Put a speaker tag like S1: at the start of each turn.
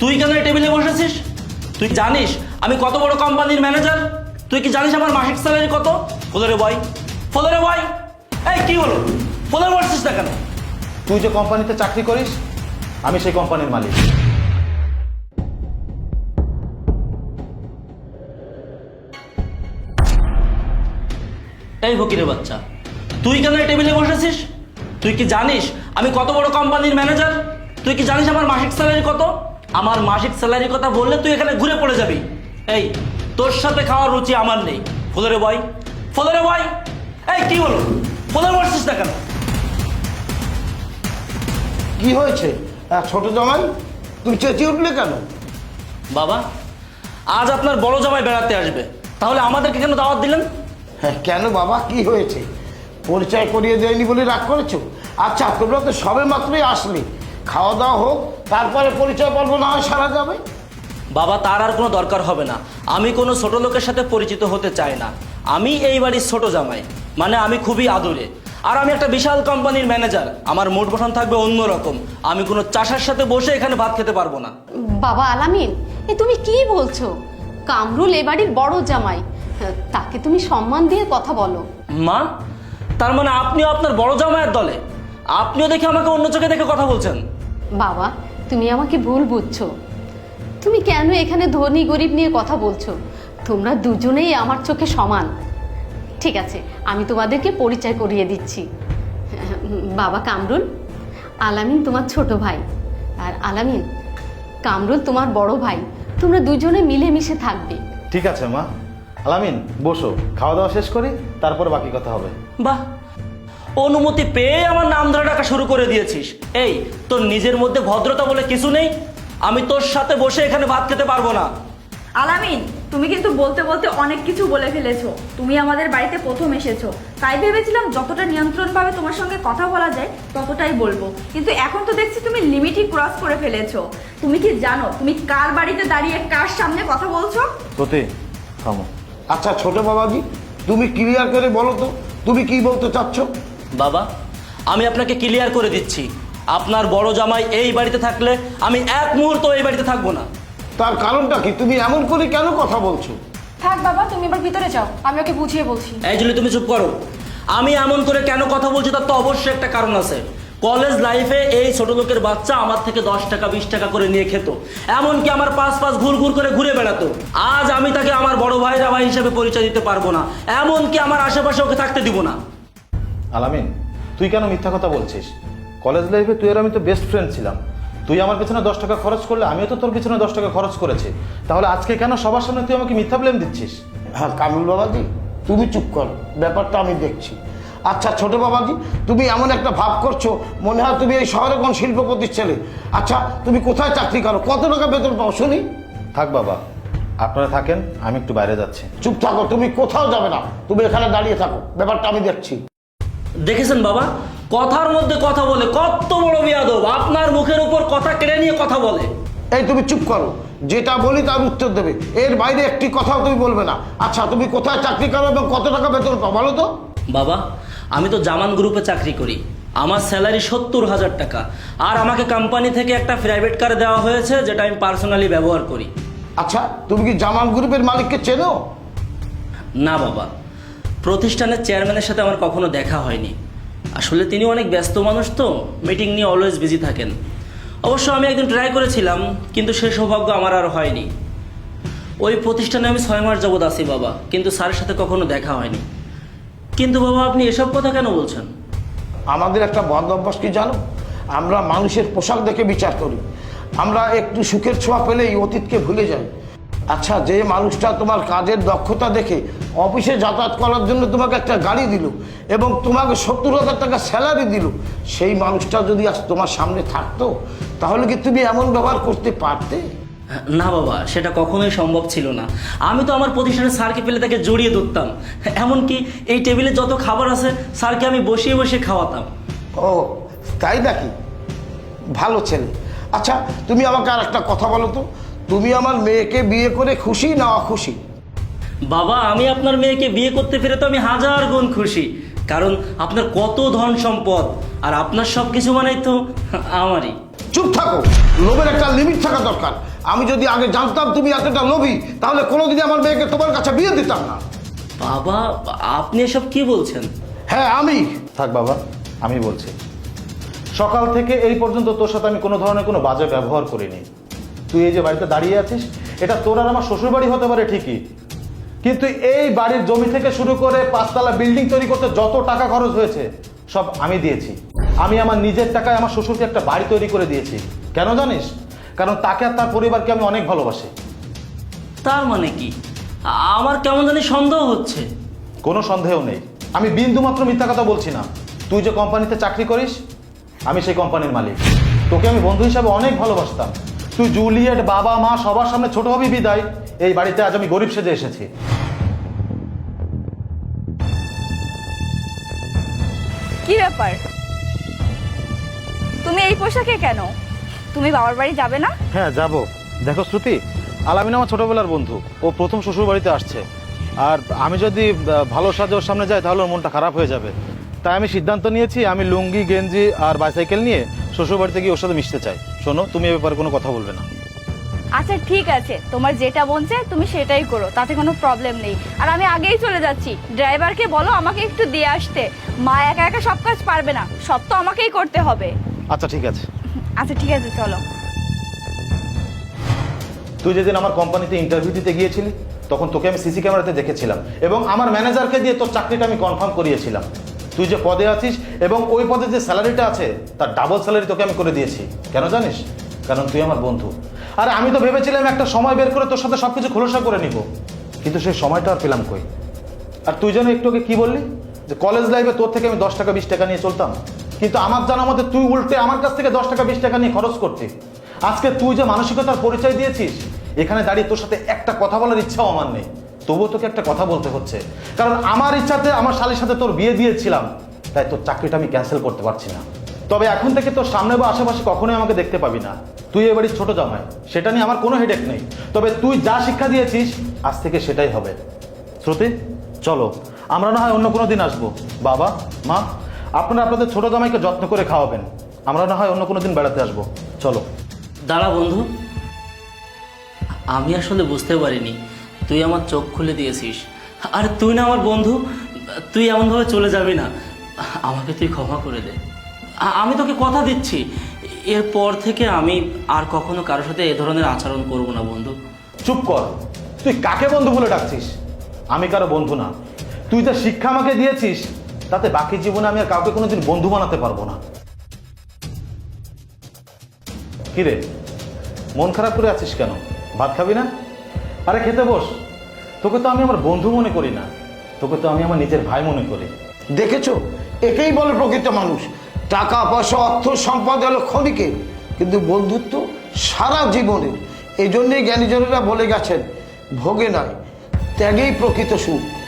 S1: তুই কেন এই টেবিলে বসেছিস? তুই জানিস আমি কত বড় কোম্পানির ম্যানেজার? তুই কি জানিস আমার মাসিক স্যালারি কত? ফোলরে বয়। ফোলরে বয়। এই কি হলো? ফোলরে বসছিস না কেন?
S2: তুই যে কোম্পানিতে চাকরি করিস আমি সেই কোম্পানির মালিক।
S1: এই ফকিরের বাচ্চা তুই কেন এই টেবিলে বসেছিস? তুই কি জানিস আমি কত বড় কোম্পানির ম্যানেজার? তুই কি জানিস আমার মাসিক স্যালারি কত? আমার মাসিক স্যালারির কথা বললে তুই এখানে ঘুরে পড়ে যাবি। এই তোর সাথে খাওয়ার রুচি আমার নেই। ফোলরে বয় ফোলরে বয়। এই কি হলো ফোলরে বসছিস না কেন?
S3: কি হয়েছে? আহ, ছোট জামাই তুমি চেঁচিয়ে উঠলে কেন?
S1: বাবা আজ আপনার বড় জামাই বেড়াতে আসবে। তাহলে আমাদেরকে কেন দাওয়াত দিলেন?
S3: হ্যাঁ কেন বাবা কি হয়েছে? পরিচয় করিয়ে দেয়নি বলে রাগ করেছ? আচ্ছা তোমরা তো সবে মাত্রই আসলে খাওয়া দাওয়া হোক তারপরে পরিচয় পর্ব না হয় সারা যাবে।
S1: বাবা তার আর কোনো দরকার হবে না। আমি কোনো ছোট লোকের সাথে পরিচিত হতে চাই না। আমি এই বাড়ির ছোট জামাই। মানে আমি খুবই আদুরে। আর আমি একটা বিশাল কোম্পানির ম্যানেজার। আমার মোট বসান থাকবে অন্যরকম। আমি কোনো চাষার সাথে বসে এখানে ভাত খেতে পারব না।
S4: বাবা আলামিন এ তুমি কি বলছো? কামরুল এ বাড়ির বড় জামাই। তাকে তুমি সম্মান দিয়ে কথা বলো।
S1: মা তার মানে আপনিও আপনার বড় জামাইয়ের দলে? আপনিও দেখে আমাকে অন্য চোখে দেখে কথা বলছেন?
S4: বাবা তুমি আমাকে ভুল বুঝছ। তুমি কেন এখানে ধনী গরিব নিয়ে কথা বলছো? তোমরা দুজনেই আমার চোখে সমান। ঠিক আছে আমি তোমাদেরকে পরিচয় করিয়ে দিচ্ছি। বাবা কামরুল আলামিন তোমার ছোট ভাই। আর আলামিন কামরুল তোমার বড় ভাই। তোমরা দুজনে মিলেমিশে থাকবে।
S2: ঠিক আছে মা। আলামিন বসো। খাওয়া দাওয়া শেষ করি তারপর বাকি কথা হবে।
S1: বাহ। অনুমতি পেয়ে আমার নাম ধরে ডাকা শুরু করে দিয়েছিস। এই তোর নিজের মধ্যে ভদ্রতা বলে কিছু নেই? আমি তোর সাথে বসে এখানে ভাত খেতে পারব না।
S5: আলামিন তুমি কিন্তু বলতে বলতে অনেক কিছু বলে ফেলেছো। তুমি আমাদের বাড়িতে প্রথম এসেছ। তাই ভেবেছিলাম যতটা নিয়ন্ত্রণভাবে তোমার সঙ্গে কথা বলা যায় ততটাই বলব। কিন্তু এখন তো দেখছি তুমি লিমিটই ক্রস করে ফেলেছো। তুমি কি জানো তুমি কার বাড়িতে দাঁড়িয়ে কার সামনে কথা বলছো?
S2: সত্যি থামো।
S3: আচ্ছা ছোট বাবাজি তুমি ক্লিয়ার করে বলো তো তুমি কি বলতে চাচ্ছ?
S1: বাবা আমি আপনাকে ক্লিয়ার করে দিচ্ছি। আপনার বড় জামাই এই বাড়িতে থাকলে আমি এক মুহূর্ত এই বাড়িতে থাকব না।
S3: তার কারণটা কি? তুমি এমন করে কেন কথা বলছো?
S6: থাক বাবা তুমি এবার ভিতরে যাও। আমি ওকে বুঝিয়ে বলছি।
S1: এই জন্য তুমি চুপ করো। আমি এমন করে কেন কথা বলছি তার তো অবশ্যই একটা কারণ আছে। কলেজ লাইফে এই ছোট লোকের বাচ্চা আমার থেকে দশ টাকা বিশ টাকা করে নিয়ে খেত। এমনকি আমার পাশ পাশ ঘুর ঘুর করে ঘুরে বেড়াতো। আজ আমি তাকে আমার বড় ভাই ভাই হিসেবে পরিচয় দিতে পারব না। এমনকি আমার আশেপাশে ওকে থাকতে দিব না।
S2: আলামিন তুই কেন মিথ্যা কথা বলছিস? কলেজ লাইফে তুই আর আমি তো বেস্ট ফ্রেন্ড ছিলাম। তুই আমার পেছনে দশ টাকা খরচ করলে আমিও তো তোর পেছনে দশ টাকা খরচ করেছি। তাহলে আজকে কেন সবার সামনে তুই আমাকে মিথ্যা ব্লেম দিচ্ছিস?
S3: হ্যাঁ কামরুল বাবাজি তুমি চুপ করো ব্যাপারটা আমি দেখছি। আচ্ছা ছোট বাবাজি তুমি এমন একটা ভাব করছ মনে হয় তুমি এই শহরে কোন শিল্পপতির ছেলে আচ্ছা তুমি কোথায় চাকরি করো? কত টাকা বেতন পাও? শুনি।
S2: থাক বাবা আপনারা থাকেন আমি একটু বাইরে যাচ্ছি।
S3: চুপ থাকো তুমি কোথাও যাবে না। তুমি এখানে দাঁড়িয়ে থাকো ব্যাপারটা আমি দেখছি।
S1: দেখেছেন বাবা? কথার মধ্যে কথা বলে কত বড় বিয়াদব। আপনার মুখের উপর কথা কেড়ে নিয়ে কথা বলে।
S3: এই তুমি চুপ করো। যেটা বলি তার উত্তর দেবে। এর বাইরে একটি কথাও তুমি বলবে না। আচ্ছা তুমি কোথায় চাকরি করো এবং কত টাকা বেতন পাও বলো তো?
S1: বাবা আমি তো জামান গ্রুপে চাকরি করি। আমার স্যালারি সত্তর হাজার টাকা। আর আমাকে কোম্পানি থেকে একটা প্রাইভেট কার দেওয়া হয়েছে যেটা আমি পার্সোনালি ব্যবহার করি।
S3: আচ্ছা তুমি কি জামান গ্রুপের মালিককে চেনো?
S1: না বাবা। প্রতিষ্ঠানের চেয়ারম্যানের সাথে আমার কখনো দেখা হয়নি। আসলে তিনি অনেক ব্যস্ত মানুষ তো মিটিং নিয়ে অলওয়েজ বিজি থাকেন। অবশ্য আমি একদিন ট্রাই করেছিলাম, কিন্তু সে সৌভাগ্য আমার আর হয়নি। ওই প্রতিষ্ঠানে আমি ছয় মাস যাবৎ আছি বাবা, কিন্তু স্যারের সাথে কখনো দেখা হয়নি। কিন্তু বাবা, আপনি এসব কথা কেন বলছেন?
S3: আমাদের একটা বদ অভ্যাস কি জানো? আমরা মানুষের পোশাক দেখে বিচার করি। আমরা একটু সুখের ছোঁয়া পেলেই অতীতকে ভুলে যাই। আচ্ছা যে মানুষটা তোমার কাজের দক্ষতা দেখে অফিসে যাতায়াত করার জন্য তোমাকে একটা গাড়ি দিল এবং তোমাকে সত্তর হাজার টাকা স্যালারি দিল সেই মানুষটা যদি আজ তোমার সামনে থাকতো তাহলে কি তুমি এমন ব্যবহার করতে পারতে?
S1: না বাবা সেটা কখনোই সম্ভব ছিল না। আমি তো আমার প্রতিষ্ঠানের স্যারকে পেলে তাকে জড়িয়ে ধরতাম। এমনকি এই টেবিলে যত খাবার আছে স্যারকে আমি বসিয়ে বসিয়ে খাওয়াতাম।
S3: ও তাই নাকি? ভালো ছেলে। আচ্ছা তুমি আমাকে আর একটা কথা বলো তো। তুমি আমার মেয়েকে বিয়ে করে খুশি না অখুশি?
S1: বাবা আমি আপনার মেয়েকে বিয়ে করতে পেরে তো আমি হাজার গুণ খুশি। কারণ আপনার কত ধন সম্পদ আর আপনার সব কিছু মানেই তো আমারই।
S3: চুপ থাকো। লোভের একটা লিমিট থাকা দরকার। আমি যদি আগে জানতাম তুমি এতটা লোভী তাহলে কোনোদিনই আমার মেয়েকে তোমার কাছে বিয়ে দিতাম না।
S1: বাবা আপনি এসব কি বলছেন?
S3: হ্যাঁ আমি।
S2: থাক বাবা আমি বলছি। সকাল থেকে এই পর্যন্ত তোর সাথে আমি কোনো ধরনের কোনো বাজে ব্যবহার করিনি। তুই এই যে বাড়িতে দাঁড়িয়ে আছিস এটা তোর আর আমার শ্বশুর বাড়ি হতে পারে ঠিকই। কিন্তু এই বাড়ির জমি থেকে শুরু করে পাঁচতলা বিল্ডিং তৈরি করতে যত টাকা খরচ হয়েছে সব আমি দিয়েছি। আমি আমার নিজের টাকায় আমার শ্বশুরকে একটা বাড়ি তৈরি করে দিয়েছি। কেন জানিস? কারণ তাকে আর তার পরিবারকে আমি অনেক ভালোবাসি।
S1: তার মানে কি? আমার কেমন জানি সন্দেহ হচ্ছে।
S2: কোনো সন্দেহ নেই। আমি বিন্দু মাত্র মিথ্যা কথা বলছি না। তুই যে কোম্পানিতে চাকরি করিস আমি সেই কোম্পানির মালিক। তোকে আমি বন্ধু হিসাবে অনেক ভালোবাসতাম। তুই জুলিয়েট বাবা মা সবার সামনে ছোট হবি বিদায়। এই বাড়িতে আজ আমি গরিব সেজে এসেছি।
S5: কি ব্যাপার? তুমি এই পোশাকে কেন? তুমি বাবার বাড়ি যাবে না?
S2: হ্যাঁ যাব। দেখো শ্রুতি আলামিন আমার ছোটবেলার বন্ধু। ও প্রথম শ্বশুর বাড়িতে আসছে। আর আমি যদি ভালো সাজে ওর সামনে যাই তাহলে ওর মনটা খারাপ হয়ে যাবে। তাই আমি সিদ্ধান্ত নিয়েছি আমি লুঙ্গি গেঞ্জি আর বাইসাইকেল নিয়ে শ্বশুর বাড়িতে গিয়ে ওর সাথে মিশতে চাই। শোনো তুমি এ ব্যাপারে কোনো কথা বলবে না।
S5: আচ্ছা ঠিক আছে। তোমার যেটা বলছে তুমি সেটাই করো। তাতে কোনো প্রবলেম নেই। আর আমি আগেই চলে যাচ্ছি। ড্রাইভারকে বলো আমাকে একটু দিয়ে আসতে। মা একা একা সব কাজ পারবে না। সব তো আমাকেই করতে হবে।
S2: আচ্ছা ঠিক আছে।
S5: আচ্ছা ঠিক আছে চলো।
S2: তুই যেদিন আমার কোম্পানিতে ইন্টারভিউ দিতে গিয়েছিলি তখন তোকে আমি সিসি ক্যামেরাতে দেখেছিলাম। এবং আমার ম্যানেজারকে দিয়ে তোর চাকরিটা আমি কনফার্ম করিয়েছিলাম। তুই যে পদে আছিস এবং ওই পদে যে স্যালারিটা আছে, তার ডাবল স্যালারি তোকে আমি করে দিয়েছি। কেন জানিস? কারণ তুই আমার বন্ধু। আর আমি তো ভেবেছিলাম একটা সময় বের করে তোর সাথে সব কিছু খোলসা করে নিব। কিন্তু সেই সময়টা আর পেলাম কই? আর তুই যেন একটু আগে কি বললি? যে কলেজ লাইফে তোর থেকে আমি দশ টাকা, বিশ টাকা নিয়ে চলতাম। কিন্তু আমার জানা মতে তুই উল্টে আমার কাছ থেকে দশ টাকা, বিশ টাকা নিয়ে খরচ করতি। আজকে তুই যে মানসিকতার পরিচয় দিয়েছিস, এখানে দাঁড়িয়ে তোর সাথে একটা কথা বলার ইচ্ছাও আমার নেই। তবুও তোকে একটা কথা বলতে হচ্ছে। কারণ আমার ইচ্ছাতে, আমার শালির সাথে তোর বিয়ে দিয়েছিলাম, তাই তোর চাকরিটা আমি ক্যান্সেল করতে পারছি না। তবে এখন থেকে তোর সামনে বা আশেপাশে কখনোই আমাকে দেখতে পাবি না। তুই এ বাড়ির ছোট জামাই, সেটা নিয়ে আমার কোনো হেডেক নেই। তবে তুই যা শিক্ষা দিয়েছিস, আজ থেকে সেটাই হবে। শ্রুতি, চলো, আমরা না হয় অন্য কোনো দিন আসব। বাবা, মা, আপনারা আপনাদের ছোট জামাইকে যত্ন করে খাওয়াবেন। আমরা না হয় অন্য কোনো দিন বেড়াতে আসব। চলো।
S1: দাঁড়া বন্ধু, আমি আসলে বুঝতে পারিনি। তুই আমার চোখ খুলে দিয়েছিস। আর তুই না আমার বন্ধু, তুই এমনভাবে চলে যাবি না। আমাকে তুই ক্ষমা করে দে। আমি তোকে কথা দিচ্ছি। এরপর থেকে আমি আর কখনো কারোর সাথে এ ধরনের আচরণ করব না, বন্ধু।
S2: চুপ কর। তুই কাকে বন্ধু বলে ডাকছিস? আমি কারও বন্ধু না। তুই যা শিক্ষা আমাকে দিয়েছিস, তাতে বাকি জীবনে আমি আর কাউকে কোনোদিন বন্ধু বানাতে পারব না। কিরে মন খারাপ করে আছিস কেন? ভাত খাবি না? আরে খেতে বস। তোকে তো আমি আমার বন্ধু মনে করি না। তোকে তো আমি আমার নিজের ভাই মনে করি।
S3: দেখেছ? একেই বলে প্রকৃত মানুষ। টাকা, পয়সা, অর্থ, সম্পদ হলো ক্ষণিকে। কিন্তু বন্ধুত্ব সারা জীবনের এই জন্যেই জ্ঞানীজনেরা বলে গেছেন, ভোগে নয়, ত্যাগেই প্রকৃত সুখ।